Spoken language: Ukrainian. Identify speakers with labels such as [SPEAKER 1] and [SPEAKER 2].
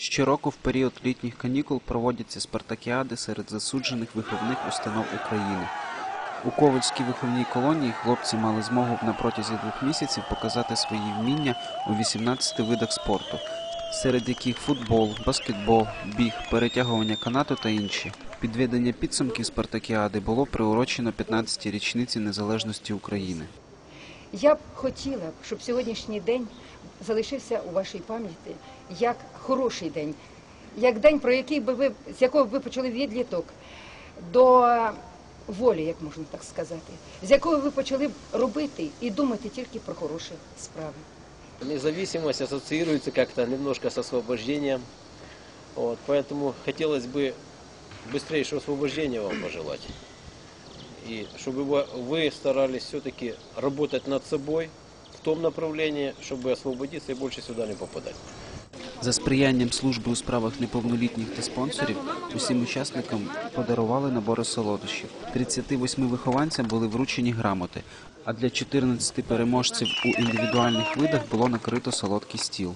[SPEAKER 1] Щороку в період літніх канікул проводяться спартакіади серед засуджених виховних установ України. У Ковальській виховній колонії хлопці мали змогу на протязі двох місяців показати свої вміння у 18 видах спорту, серед яких футбол, баскетбол, біг, перетягування канату та інші. Підведення підсумків спартакіади було приурочено 15-й річниці незалежності України.
[SPEAKER 2] Я б хотіла, б, щоб сьогоднішній день залишився у вашій пам'яті як хороший день, як день, про який би ви з якого б ви почали відліток до волі, як можна так сказати, з якого ви почали б робити і думати тільки про хороші справи.
[SPEAKER 3] Независимость ассоциируется как-то немножко с освобождением. Вот, поэтому хотелось бы быстрейшего освобождения вам пожелать. И чтобы вы- вы старались все-таки работать над собой в том направлении, чтобы освободиться и больше сюда не попадать.
[SPEAKER 1] За сприянням служби у справах неповнолітніх та спонсорів усім учасникам подарували набори солодощів. 38 вихованцям були вручені грамоти, а для 14 переможців у індивідуальних видах було накрито солодкий стіл.